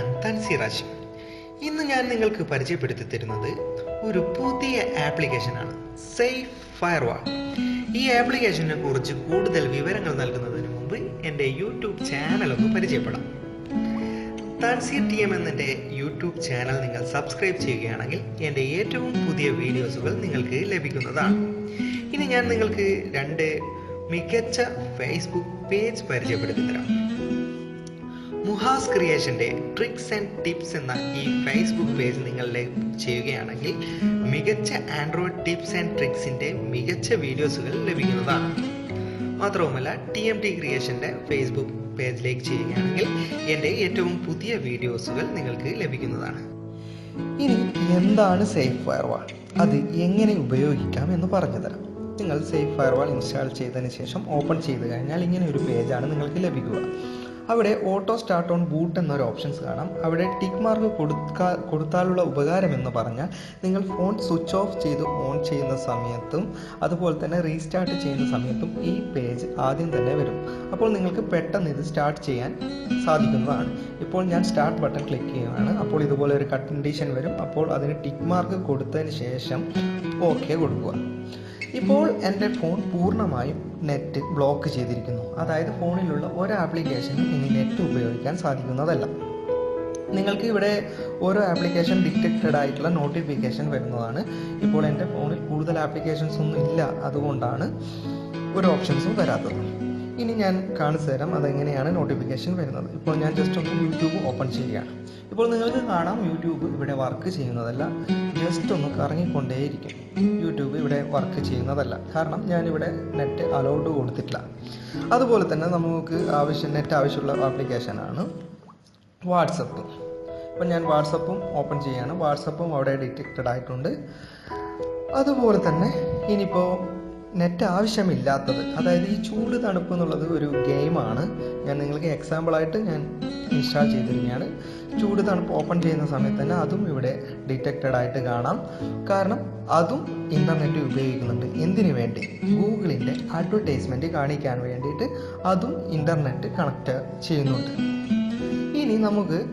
ഞാൻ തൻസീറാശ് ഇന്ന് ഞാൻ നിങ്ങൾക്ക് പരിചയപ്പെടുത്തി തരുന്നത് ഒരു പുതിയ ആപ്ലിക്കേഷനാണ് സേഫ് ഫയർവാൾ ഈ ആപ്ലിക്കേഷനെ കുറിച്ച് കൂടുതൽ വിവരങ്ങൾ നൽകുന്നതിന് മുമ്പ് എന്റെ യൂട്യൂബ് ചാനൽ ഒന്ന് പരിചയപ്പെടാം. താൻസീർ ടി എം എന്നെ യൂട്യൂബ് ചാനൽ നിങ്ങൾ സബ്സ്ക്രൈബ് ചെയ്യുകയാണെങ്കിൽ എന്റെ ഏറ്റവും പുതിയ വീഡിയോസുകൾ നിങ്ങൾക്ക് ലഭിക്കുന്നതാണ്. ഇനി ഞാൻ നിങ്ങൾക്ക് രണ്ട് മികച്ച ഫേസ്ബുക്ക് പേജ് പരിചയപ്പെടുത്തി തരാം. മുഹാസ് ക്രിയേഷന്റെ ട്രിക്സ് ആൻഡ് ടിപ്സ് എന്ന ഈ ഫേസ്ബുക്ക് പേജ് ലൈക്ക് ചെയ്യുകയാണെങ്കിൽ മികച്ച ആൻഡ്രോയിഡ് ടിപ്സ് ആൻഡ് ട്രിക്സിന്റെ മികച്ച വീഡിയോസുകൾ ലഭിക്കുന്നതാണ്. മാത്രവുമല്ല ടി എം ടി ക്രിയേഷന്റെ ഫേസ്ബുക്ക് പേജിലേക്ക് ചെയ്യുകയാണെങ്കിൽ എന്റെ ഏറ്റവും പുതിയ വീഡിയോസുകൾ നിങ്ങൾക്ക് ലഭിക്കുന്നതാണ്. ഇനി എന്താണ് സേഫ് ഫയർവാൾ? അത് എങ്ങനെ ഉപയോഗിക്കാം എന്ന് പറഞ്ഞു തരാം നിങ്ങൾ സേഫ് ഫയർവാൾ ഇൻസ്റ്റാൾ ചെയ്തതിന് ശേഷം ഓപ്പൺ ചെയ്ത് കഴിഞ്ഞാൽ ഇങ്ങനെ ഒരു പേജാണ് നിങ്ങൾക്ക് ലഭിക്കുക. അവിടെ ഓട്ടോ സ്റ്റാർട്ട് ഓൺ ബൂട്ട് എന്നൊരു ഓപ്ഷൻസ് കാണാം. അവിടെ ടിക്ക് മാർക്ക് കൊടുക്കാ കൊടുത്താലുള്ള ഉപകാരം എന്ന് പറഞ്ഞാൽ നിങ്ങൾ ഫോൺ സ്വിച്ച് ഓഫ് ചെയ്ത് ഓൺ ചെയ്യുന്ന സമയത്തും അതുപോലെ തന്നെ റീസ്റ്റാർട്ട് ചെയ്യുന്ന സമയത്തും ഈ പേജ് ആദ്യം തന്നെ വരും. അപ്പോൾ നിങ്ങൾക്ക് പെട്ടെന്ന് ഇത് സ്റ്റാർട്ട് ചെയ്യാൻ സാധിക്കുന്നതാണ്. ഇപ്പോൾ ഞാൻ സ്റ്റാർട്ട് ബട്ടൺ ക്ലിക്ക് ചെയ്യുകയാണ്. അപ്പോൾ ഇതുപോലെ ഒരു കണ്ടീഷൻ വരും. അപ്പോൾ അതിന് ടിക്ക് മാർക്ക് കൊടുത്തതിന് ശേഷം ഓക്കെ കൊടുക്കുക. ഇപ്പോൾ എന്റെ ഫോൺ പൂർണമായും നെറ്റ് ബ്ലോക്ക് ചെയ്തിരിക്കുന്നു. അതായത് ഫോണിലുള്ള ഒരു ആപ്ലിക്കേഷനും ഇനി നെറ്റ് ഉപയോഗിക്കാൻ സാധിക്കുന്നതല്ല. നിങ്ങൾക്ക് ഇവിടെ ഓരോ ആപ്ലിക്കേഷൻ ഡിറ്റക്റ്റഡ് ആയിട്ടുള്ള നോട്ടിഫിക്കേഷൻ വരുന്നതാണ്. ഇപ്പോൾ എന്റെ ഫോണിൽ കൂടുതൽ ആപ്ലിക്കേഷൻസ് ഒന്നും ഇല്ല. അതുകൊണ്ടാണ് ഒരു ഓപ്ഷൻസും വരാത്തത്. ഇനി ഞാൻ കാണിച്ചു തരാം അതെങ്ങനെയാണ് നോട്ടിഫിക്കേഷൻ വരുന്നത്. ഇപ്പോൾ ഞാൻ ജസ്റ്റ് ഒന്ന് യൂട്യൂബ് ഓപ്പൺ ചെയ്യുകയാണ്. ഇപ്പോൾ നിങ്ങൾക്ക് കാണാം യൂട്യൂബ് ഇവിടെ വർക്ക് ചെയ്യുന്നതല്ല. ജസ്റ്റ് ഒന്ന് കറങ്ങിക്കൊണ്ടേയിരിക്കും. യൂട്യൂബ് ഇവിടെ വർക്ക് ചെയ്യുന്നതല്ല. കാരണം ഞാനിവിടെ നെറ്റ് അലൗഡ് കൊടുത്തിട്ടില്ല. അതുപോലെ തന്നെ നമുക്ക് ആവശ്യം നെറ്റ് ആവശ്യമുള്ള ആപ്ലിക്കേഷനാണ് വാട്സപ്പ് ഇപ്പം ഞാൻ വാട്സപ്പും ഓപ്പൺ ചെയ്യാണ്. വാട്സപ്പും അവിടെ ഡിറ്റക്റ്റഡ് ആയിട്ടുണ്ട്. അതുപോലെ തന്നെ ഇനിയിപ്പോൾ നെറ്റ് ആവശ്യമില്ലാത്തത്. അതായത് ഈ ചൂട് തണുപ്പ് എന്നുള്ളത് ഒരു ഗെയിമാണ്. ഞാൻ നിങ്ങൾക്ക് എക്സാമ്പിളായിട്ട് ഞാൻ ഇൻസ്റ്റാൾ ചെയ്തിരിക്കുകയാണ്. ചൂട് തണുപ്പ് ഓപ്പൺ ചെയ്യുന്ന സമയത്ത് തന്നെ അതും ഇവിടെ ഡിറ്റക്റ്റഡ് ആയിട്ട് കാണാം. കാരണം അതും ഇന്റർനെറ്റ് ഉപയോഗിക്കുന്നുണ്ട്. എന്തിനു വേണ്ടി? ഗൂഗിളിന്റെ അഡ്വർടൈസ്മെന്റ് കാണിക്കാൻ വേണ്ടിയിട്ട് അതും ഇന്റർനെറ്റ് കണക്ട് ചെയ്യുന്നുണ്ട്. ഇനി നമുക്ക്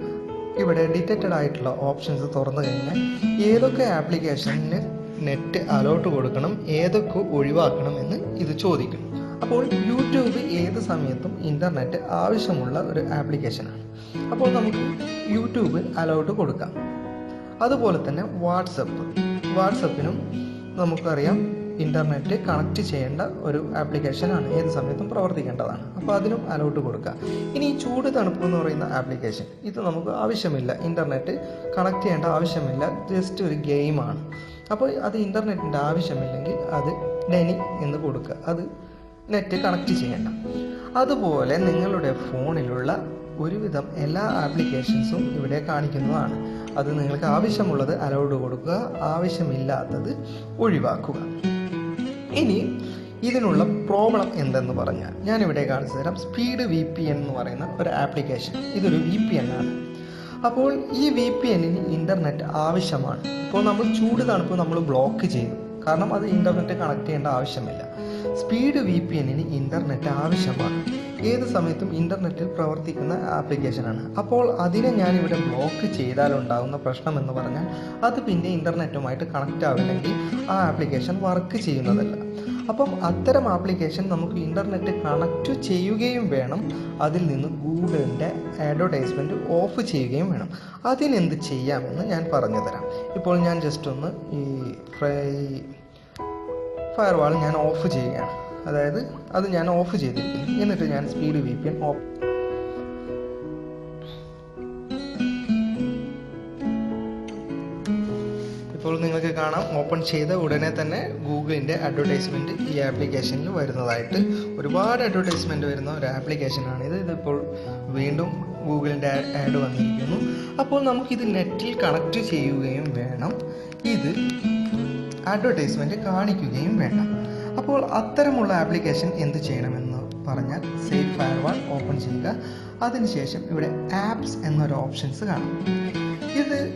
ഇവിടെ ഡിറ്റക്റ്റഡ് ആയിട്ടുള്ള ഓപ്ഷൻസ് തുറന്നു കഴിഞ്ഞാൽ ഏതൊക്കെ ആപ്ലിക്കേഷനിന് നെറ്റ് അലോട്ട് കൊടുക്കണം ഏതൊക്കെ ഒഴിവാക്കണം എന്ന് ഇത് ചോദിക്കും അപ്പോൾ യൂട്യൂബ് ഏത് സമയത്തും ഇന്റർനെറ്റ് ആവശ്യമുള്ള ഒരു ആപ്ലിക്കേഷനാണ് അപ്പോൾ നമുക്ക് യൂട്യൂബ് അലോട്ട് കൊടുക്കാം. അതുപോലെ തന്നെ വാട്സപ്പ് വാട്സപ്പിനും നമുക്കറിയാം ഇന്റർനെറ്റ് കണക്ട് ചെയ്യേണ്ട ഒരു ആപ്ലിക്കേഷനാണ് ഏത് സമയത്തും പ്രവർത്തിക്കേണ്ടതാണ്. അപ്പോൾ അതിനും അലോട്ട് കൊടുക്കുക ഇനി ചൂട് തണുപ്പ് എന്ന് പറയുന്ന ആപ്ലിക്കേഷൻ ഇത് നമുക്ക് ആവശ്യമില്ല. ഇന്റർനെറ്റ് കണക്ട് ചെയ്യേണ്ട ആവശ്യമില്ല. ജസ്റ്റ് ഒരു ഗെയിമാണ് അപ്പോൾ അത് ഇന്റർനെറ്റിന്റെ ആവശ്യമില്ലെങ്കിൽ അത് ഡെനി എന്ന് കൊടുക്കുക. അത് നെറ്റ് കണക്ട് ചെയ്യേണ്ട. അതുപോലെ നിങ്ങളുടെ ഫോണിലുള്ള ഒരുവിധം എല്ലാ ആപ്ലിക്കേഷൻസും ഇവിടെ കാണിക്കുന്നതാണ്. അത് നിങ്ങൾക്ക് ആവശ്യമുള്ളത് അലൗഡ് കൊടുക്കുക ആവശ്യമില്ലാത്തത് ഒഴിവാക്കുക. ഇനി ഇതിനുള്ള പ്രോബ്ലം എന്തെന്ന് പറഞ്ഞാൽ ഞാനിവിടെ കാണിച്ചു തരാം. സ്പീഡ് വി പി എൻ എന്ന് പറയുന്ന ഒരു ആപ്ലിക്കേഷൻ. ഇതൊരു വി പി എൻ ആണ്. അപ്പോൾ ഈ വി പി എന്നിന് ഇന്റർനെറ്റ് ആവശ്യമാണ്. ഇപ്പോൾ നമ്മൾ ചൂട് തണുപ്പ് നമ്മൾ ബ്ലോക്ക് ചെയ്തു. കാരണം അത് ഇന്റർനെറ്റ് കണക്ട് ചെയ്യേണ്ട ആവശ്യമില്ല. സ്പീഡ് വി പി എന്നിന് ഇന്റർനെറ്റ് ആവശ്യമാണ്. ഏത് സമയത്തും ഇന്റർനെറ്റിൽ പ്രവർത്തിക്കുന്ന ആപ്ലിക്കേഷനാണ് അപ്പോൾ അതിനെ ഞാനിവിടെ ബ്ലോക്ക് ചെയ്താലുണ്ടാകുന്ന പ്രശ്നം എന്ന് പറഞ്ഞാൽ അത് പിന്നെ ഇന്റർനെറ്റുമായിട്ട് കണക്റ്റ് ആവില്ലെങ്കിൽ ആ ആപ്ലിക്കേഷൻ വർക്ക് ചെയ്യുന്നതല്ല. അപ്പം അത്തരം ആപ്ലിക്കേഷൻ നമുക്ക് ഇന്റർനെറ്റ് കണക്റ്റ് ചെയ്യുകയും വേണം. അതിൽ നിന്ന് ഗൂഗിളിന്റെ അഡ്വർടൈസ്മെന്റ് ഓഫ് ചെയ്യുകയും വേണം. അതിനെന്ത് ചെയ്യാമെന്ന് ഞാൻ പറഞ്ഞു തരാം. ഇപ്പോൾ ഞാൻ ജസ്റ്റ് ഒന്ന് ഈ ഫയർവാൾ ഞാൻ ഓഫ് ചെയ്യുകയാണ്. അതായത് അത് ഞാൻ ഓഫ് ചെയ്തിരിക്കുന്നു. എന്നിട്ട് ഞാൻ speed V P N off ഇപ്പോൾ നിങ്ങൾക്ക് കാണാം ഓപ്പൺ ചെയ്ത ഉടനെ തന്നെ ഗൂഗിളിന്റെ അഡ്വർടൈസ്മെന്റ് ഈ ആപ്ലിക്കേഷനിൽ വരുന്നതായിട്ട്. ഒരുപാട് അഡ്വർടൈസ്മെന്റ് വരുന്ന ഒരു ആപ്ലിക്കേഷനാണ് ഇത്. ഇതിപ്പോൾ വീണ്ടും ഗൂഗിളിന്റെ ആഡ് വന്നിരിക്കുന്നു. അപ്പോൾ നമുക്കിത് നെറ്റിൽ കണക്ട് ചെയ്യുകയും വേണം. ഇത് അഡ്വർടൈസ്മെന്റ് കാണിക്കുകയും വേണം. അപ്പോൾ അത്തരമുള്ള ആപ്ലിക്കേഷൻ എന്ത് ചെയ്യണമെന്ന് പറഞ്ഞാൽ സേഫ് ഫയർവാൾ ഓപ്പൺ ചെയ്യുക. അതിനുശേഷം ഇവിടെ ആപ്സ് എന്നൊരു ഓപ്ഷൻസ് കാണാം. ഇത്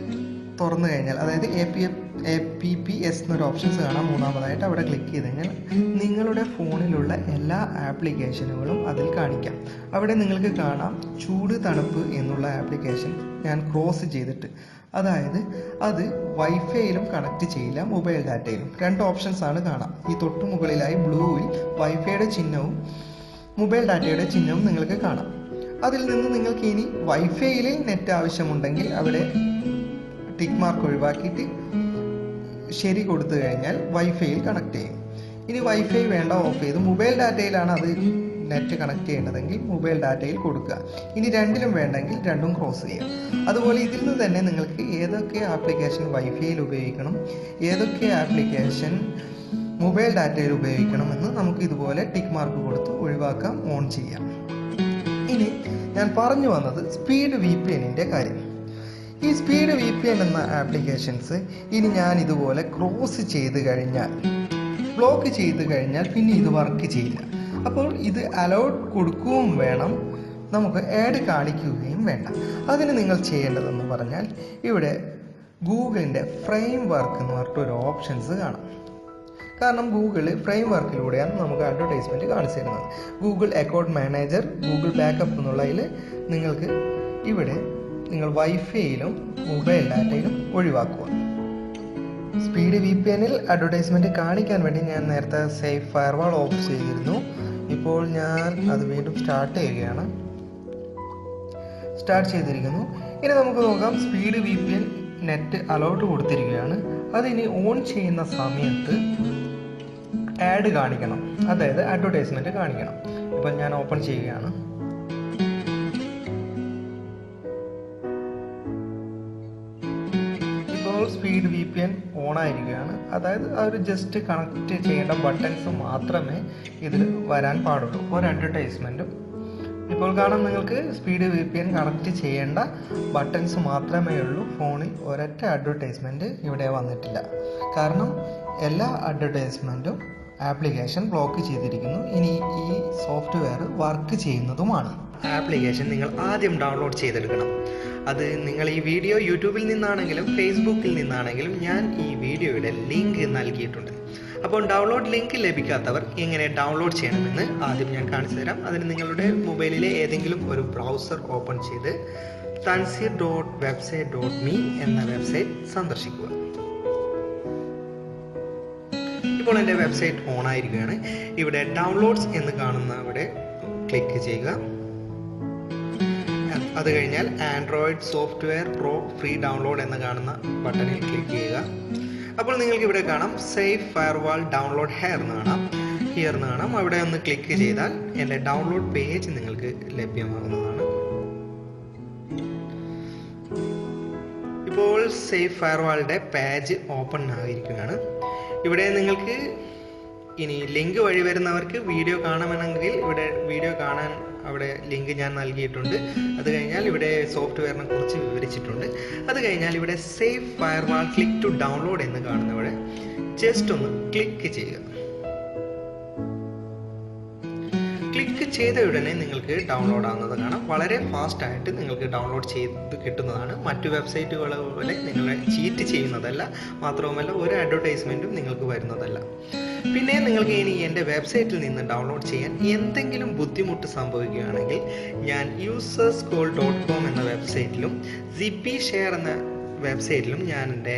തുറന്നു കഴിഞ്ഞാൽ അതായത് A P A P P S എന്നൊരു ഓപ്ഷൻസ് കാണാം. മൂന്നാമതായിട്ട് അവിടെ ക്ലിക്ക് ചെയ്ത് കഴിഞ്ഞാൽ നിങ്ങളുടെ ഫോണിലുള്ള എല്ലാ ആപ്ലിക്കേഷനുകളും അതിൽ കാണിക്കാം. അവിടെ നിങ്ങൾക്ക് കാണാം ചൂട് തണുപ്പ് എന്നുള്ള ആപ്ലിക്കേഷൻ ഞാൻ ക്രോസ് ചെയ്തിട്ട് അതായത് അത് വൈഫൈയിലും കണക്ട് ചെയ്യില്ല മൊബൈൽ ഡാറ്റയിലും. രണ്ട് ഓപ്ഷൻസ് ആണ് കാണാം. ഈ തൊട്ടു മുകളിലായി ബ്ലൂവിൽ വൈഫൈയുടെ ചിഹ്നവും മൊബൈൽ ഡാറ്റയുടെ ചിഹ്നവും നിങ്ങൾക്ക് കാണാം. അതിൽ നിന്ന് നിങ്ങൾക്ക് ഇനി വൈഫൈയിൽ നെറ്റ് ആവശ്യമുണ്ടെങ്കിൽ അവിടെ ടിക്ക് മാർക്ക് ഒഴിവാക്കിയിട്ട് ശരി കൊടുത്തു കഴിഞ്ഞാൽ വൈഫൈയിൽ കണക്ട് ചെയ്യും. ഇനി വൈഫൈ വേണ്ട ഓഫ് ചെയ്ത്. മൊബൈൽ ഡാറ്റയിലാണ് അത് നെറ്റ് കണക്ട് ചെയ്യേണ്ടതെങ്കിൽ മൊബൈൽ ഡാറ്റയിൽ കൊടുക്കുക. ഇനി രണ്ടിലും വേണ്ടെങ്കിൽ രണ്ടും ക്രോസ് ചെയ്യുക അതുപോലെ ഇതിൽ നിന്ന് തന്നെ നിങ്ങൾക്ക് ഏതൊക്കെ ആപ്ലിക്കേഷൻ വൈഫൈയിൽ ഉപയോഗിക്കണം ഏതൊക്കെ ആപ്ലിക്കേഷൻ മൊബൈൽ ഡാറ്റയിൽ ഉപയോഗിക്കണം എന്ന് നമുക്ക് ഇതുപോലെ ടിക്ക് മാർക്ക് കൊടുത്ത് ഒഴിവാക്കാം ഓൺ ചെയ്യാം. ഇനി ഞാൻ പറഞ്ഞു വന്നത് സ്പീഡ് വി പി എന്നിന്റെ കാര്യം. ഈ സ്പീഡ് വി പി എൻ എന്ന ആപ്ലിക്കേഷൻസ് ഇനി ഞാൻ ഇതുപോലെ ക്രോസ് ചെയ്ത് കഴിഞ്ഞാൽ ബ്ലോക്ക് ചെയ്ത് കഴിഞ്ഞാൽ പിന്നെ ഇത് വർക്ക് ചെയ്യില്ല. അപ്പോൾ ഇത് അലൗഡ് കൊടുക്കുകയും വേണം. നമുക്ക് ആഡ് കാണിക്കുകയും വേണ്ട. അതിന് നിങ്ങൾ ചെയ്യേണ്ടതെന്ന് പറഞ്ഞാൽ ഇവിടെ ഗൂഗിളിന്റെ ഫ്രെയിം വർക്ക് എന്ന് പറഞ്ഞിട്ട് ഒരു ഓപ്ഷൻസ് കാണാം. കാരണം ഗൂഗിൾ ഫ്രെയിം വർക്കിലൂടെയാണ് നമുക്ക് അഡ്വർടൈസ്മെന്റ് കാണിച്ചു തരുന്നത് Google account manager Google backup എന്നുള്ളതിൽ നിങ്ങൾക്ക് ഇവിടെ നിങ്ങൾ വൈഫൈയിലും മൊബൈൽ ഡാറ്റയിലും ഒഴിവാക്കുക. സ്പീഡ് വി പി എനിൽ അഡ്വർടൈസ്മെന്റ് കാണിക്കാൻ വേണ്ടി ഞാൻ നേരത്തെ സേഫ് ഫയർവാൾ ഓഫ് ചെയ്തിരുന്നു. ഇപ്പോൾ ഞാൻ അത് വീണ്ടും സ്റ്റാർട്ട് ചെയ്യുകയാണ്. സ്റ്റാർട്ട് ചെയ്തിരിക്കുന്നു. ഇനി നമുക്ക് നോക്കാം. Speed V P N net allowed കൊടുത്തിരിക്കുകയാണ്. അതിനി ഓൺ ചെയ്യുന്ന സമയത്ത് ആഡ് കാണിക്കണം. അതായത് അഡ്വർടൈസ്മെന്റ് കാണിക്കണം. ഇപ്പം ഞാൻ ഓപ്പൺ ചെയ്യുകയാണ്. Speed V P N on ആയിരിക്കുകയാണ് അതായത് ആ ഒരു ജസ്റ്റ് കണക്ട് ചെയ്യേണ്ട ബട്ടൺസ് മാത്രമേ ഇതിൽ വരാൻ പാടുള്ളൂ. ഒരു അഡ്വർടൈസ്മെന്റും ഇപ്പോൾ കാണാം നിങ്ങൾക്ക് speed V P N connect ചെയ്യേണ്ട ബട്ടൺസ് മാത്രമേ ഉള്ളൂ. ഫോണിൽ ഒരൊറ്റ അഡ്വർടൈസ്മെന്റ് ഇവിടെ വന്നിട്ടില്ല. കാരണം എല്ലാ അഡ്വർടൈസ്മെന്റും ആപ്ലിക്കേഷൻ ബ്ലോക്ക് ചെയ്തിരിക്കുന്നു. ഇനി ഈ സോഫ്റ്റ്വെയർ വർക്ക് ചെയ്യുന്നതുമാണ്. ആപ്ലിക്കേഷൻ നിങ്ങൾ ആദ്യം ഡൗൺലോഡ് ചെയ്തെടുക്കണം. അത് നിങ്ങൾ ഈ വീഡിയോ യൂട്യൂബിൽ നിന്നാണെങ്കിലും ഫേസ്ബുക്കിൽ നിന്നാണെങ്കിലും ഞാൻ ഈ വീഡിയോയുടെ ലിങ്ക് നൽകിയിട്ടുണ്ട്. അപ്പോൾ ഡൗൺലോഡ് ലിങ്ക് ലഭിക്കാത്തവർ എങ്ങനെ ഡൗൺലോഡ് ചെയ്യണമെന്ന് ആദ്യം ഞാൻ കാണിച്ചു തരാം. അതിന് നിങ്ങളുടെ മൊബൈലിലെ ഏതെങ്കിലും ഒരു ബ്രൗസർ ഓപ്പൺ ചെയ്ത് Tanseer dot website dot me എന്ന വെബ്സൈറ്റ് സന്ദർശിക്കുക. ഇപ്പോൾ എന്റെ വെബ്സൈറ്റ് ഓൺ ആയിരിക്കുകയാണ്. ഇവിടെ ഡൗൺലോഡ്സ് എന്ന് കാണുന്ന അവിടെ ക്ലിക്ക് ചെയ്യുക. അത് കഴിഞ്ഞാൽ android software pro free download എന്ന് കാണുന്ന ബട്ടണിൽ ക്ലിക്ക് ചെയ്യുക. അപ്പോൾ നിങ്ങൾക്ക് ഇവിടെ കാണാം സേഫ് ഫയർവാൾ ഡൗൺലോഡ് ഹെയർ എന്ന് കാണാം. ഹിയർ എന്ന് കാണാം. അവിടെ ഒന്ന് ക്ലിക്ക് ചെയ്താൽ എന്റെ ഡൗൺലോഡ് പേജ് നിങ്ങൾക്ക് ലഭ്യമാകുന്നതാണ്. ഇപ്പോൾ സേഫ് ഫയർവാളിന്റെ പേജ് ഓപ്പൺ ആയിരിക്കുകയാണ്. ഇവിടെ നിങ്ങൾക്ക് ഇനി ലിങ്ക് വഴി വരുന്നവർക്ക് വീഡിയോ കാണണമെങ്കിൽ ഇവിടെ വീഡിയോ കാണാൻ അവിടെ ലിങ്ക് ഞാൻ നൽകിയിട്ടുണ്ട്. അത് കഴിഞ്ഞാൽ ഇവിടെ സോഫ്റ്റ്വെയറിനെ കുറിച്ച് വിവരിച്ചിട്ടുണ്ട്. അത് കഴിഞ്ഞാൽ ഇവിടെ safe firewall click to download എന്ന് കാണുന്നവിടെ ജസ്റ്റ് ഒന്ന് ക്ലിക്ക് ചെയ്യുക. ക്ലിക്ക് ചെയ്ത ഉടനെ നിങ്ങൾക്ക് ഡൗൺലോഡ് ആവുന്നത് കാണാം. വളരെ ഫാസ്റ്റ് ആയിട്ട് നിങ്ങൾക്ക് ഡൗൺലോഡ് ചെയ്ത് കിട്ടുന്നതാണ്. മറ്റു വെബ്സൈറ്റുകളെ പോലെ നിങ്ങളെ ചീറ്റ് ചെയ്യുന്നതല്ല. മാത്രവുമല്ല ഒരു അഡ്വർടൈസ്മെന്റും നിങ്ങൾക്ക് വരുന്നതല്ല. പിന്നെ നിങ്ങൾക്ക് ഇനി എന്റെ വെബ്സൈറ്റിൽ നിന്ന് ഡൗൺലോഡ് ചെയ്യാൻ എന്തെങ്കിലും ബുദ്ധിമുട്ട് സംഭവിക്കുകയാണെങ്കിൽ ഞാൻ യൂസേഴ്സ് കോൾ ഡോട്ട് കോം എന്ന വെബ്സൈറ്റിലും സിപ്പി ഷെയർ എന്ന വെബ്സൈറ്റിലും ഞാൻ എന്റെ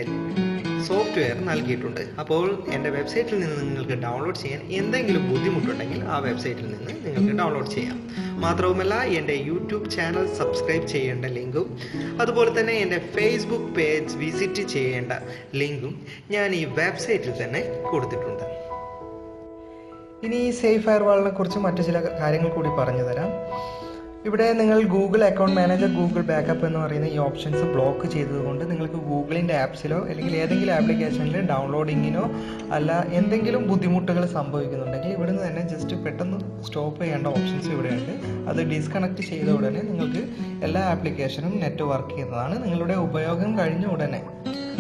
സോഫ്റ്റ്വെയർ നൽകിയിട്ടുണ്ട്. അപ്പോൾ എന്റെ വെബ്സൈറ്റിൽ നിന്ന് നിങ്ങൾക്ക് ഡൗൺലോഡ് ചെയ്യാൻ എന്തെങ്കിലും ബുദ്ധിമുട്ടുണ്ടെങ്കിൽ ആ വെബ്സൈറ്റിൽ നിന്ന് നിങ്ങൾക്ക് ഡൗൺലോഡ് ചെയ്യാം. മാത്രവുമല്ല എന്റെ യൂട്യൂബ് ചാനൽ സബ്സ്ക്രൈബ് ചെയ്യേണ്ട ലിങ്കും അതുപോലെ തന്നെ എന്റെ ഫേസ്ബുക്ക് പേജ് വിസിറ്റ് ചെയ്യേണ്ട ലിങ്കും ഞാൻ ഈ വെബ്സൈറ്റിൽ തന്നെ കൊടുത്തിട്ടുണ്ട്. ഇനി ഈ സേഫ് ഫയർവാളിനെ കുറിച്ച് മറ്റു ചില കാര്യങ്ങൾ കൂടി പറഞ്ഞു തരാം. ഇവിടെ നിങ്ങൾ Google account manager Google backup എന്ന് പറയുന്ന ഈ ഓപ്ഷൻസ് ബ്ലോക്ക് ചെയ്തതുകൊണ്ട് നിങ്ങൾക്ക് ഗൂഗിളിന്റെ ആപ്സിലോ അല്ലെങ്കിൽ ഏതെങ്കിലും ആപ്ലിക്കേഷനിൽ ഡൗൺലോഡിങ്ങിനോ അല്ല എന്തെങ്കിലും ബുദ്ധിമുട്ടുകൾ സംഭവിക്കുന്നുണ്ടെങ്കിൽ ഇവിടുന്ന് തന്നെ ജസ്റ്റ് പെട്ടെന്ന് സ്റ്റോപ്പ് ചെയ്യേണ്ട ഓപ്ഷൻസ് ഇവിടെയുണ്ട്. അത് ഡിസ്കണക്ട് ചെയ്ത ഉടനെ നിങ്ങൾക്ക് എല്ലാ ആപ്ലിക്കേഷനും നെറ്റ് വർക്ക് ചെയ്യുന്നതാണ് നിങ്ങളുടെ ഉപയോഗം കഴിഞ്ഞ ഉടനെ.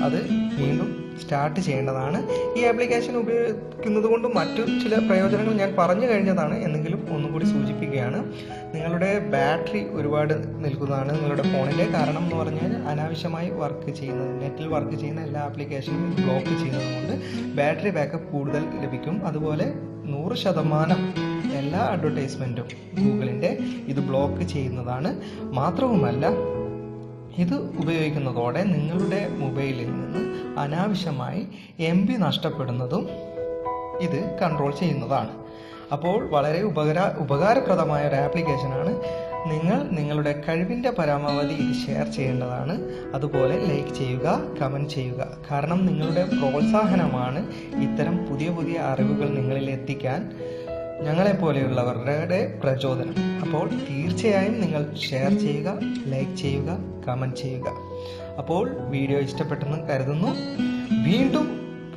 അത് വീണ്ടും സ്റ്റാർട്ട് ചെയ്യേണ്ടതാണ്. ഈ ആപ്ലിക്കേഷൻ ഉപയോഗിക്കുന്നത് കൊണ്ട് മറ്റു ചില പ്രയോജനങ്ങൾ ഞാൻ പറഞ്ഞു കഴിഞ്ഞതാണ് എന്നെങ്കിലും ഒന്നും കൂടി സൂചിപ്പിക്കുകയാണ്. നിങ്ങളുടെ ബാറ്ററി ഒരുപാട് നിൽക്കുന്നതാണ് നിങ്ങളുടെ ഫോണിന്റെ കാരണം എന്ന് പറഞ്ഞാൽ അനാവശ്യമായി വർക്ക് ചെയ്യുന്നത് നെറ്റിൽ വർക്ക് ചെയ്യുന്ന എല്ലാ ആപ്ലിക്കേഷനും ബ്ലോക്ക് ചെയ്യുന്നത് കൊണ്ട് ബാറ്ററി ബാക്കപ്പ് കൂടുതൽ ലഭിക്കും. അതുപോലെ നൂറ് ശതമാനം എല്ലാ അഡ്വർടൈസ്മെന്റും ഗൂഗിളിന്റെ ഇത് ബ്ലോക്ക് ചെയ്യുന്നതാണ്. മാത്രവുമല്ല ഇത് ഉപയോഗിക്കുന്നതോടെ നിങ്ങളുടെ മൊബൈലിൽ നിന്ന് അനാവശ്യമായി എം ബി നഷ്ടപ്പെടുന്നതും ഇത് കൺട്രോൾ ചെയ്യുന്നതാണ്. അപ്പോൾ വളരെ ഉപകാര ഉപകാരപ്രദമായ ഒരു ആപ്ലിക്കേഷനാണ് നിങ്ങൾ നിങ്ങളുടെ കഴിവിന്റെ പരമാവധി ഇത് ഷെയർ ചെയ്യേണ്ടതാണ്. അതുപോലെ ലൈക്ക് ചെയ്യുക കമന്റ് ചെയ്യുക. കാരണം നിങ്ങളുടെ പ്രോത്സാഹനമാണ് ഇത്തരം പുതിയ പുതിയ അറിവുകൾ നിങ്ങളിൽ എത്തിക്കാൻ ഞങ്ങളെപ്പോലെയുള്ളവരുടെ പ്രചോദനം. അപ്പോൾ തീർച്ചയായും നിങ്ങൾ ഷെയർ ചെയ്യുക ലൈക്ക് ചെയ്യുക കമന്റ് ചെയ്യുക. അപ്പോൾ വീഡിയോ ഇഷ്ടപ്പെട്ടെന്ന് കരുതുന്നു. വീണ്ടും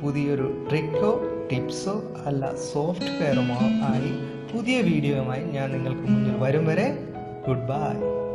പുതിയൊരു ട്രിക്കോ ടിപ്സോ അല്ല സോഫ്റ്റ്വെയറുമോ ആയി പുതിയ വീഡിയോയുമായി ഞാൻ നിങ്ങൾക്ക് മുന്നിൽ വരും വരെ. Good bye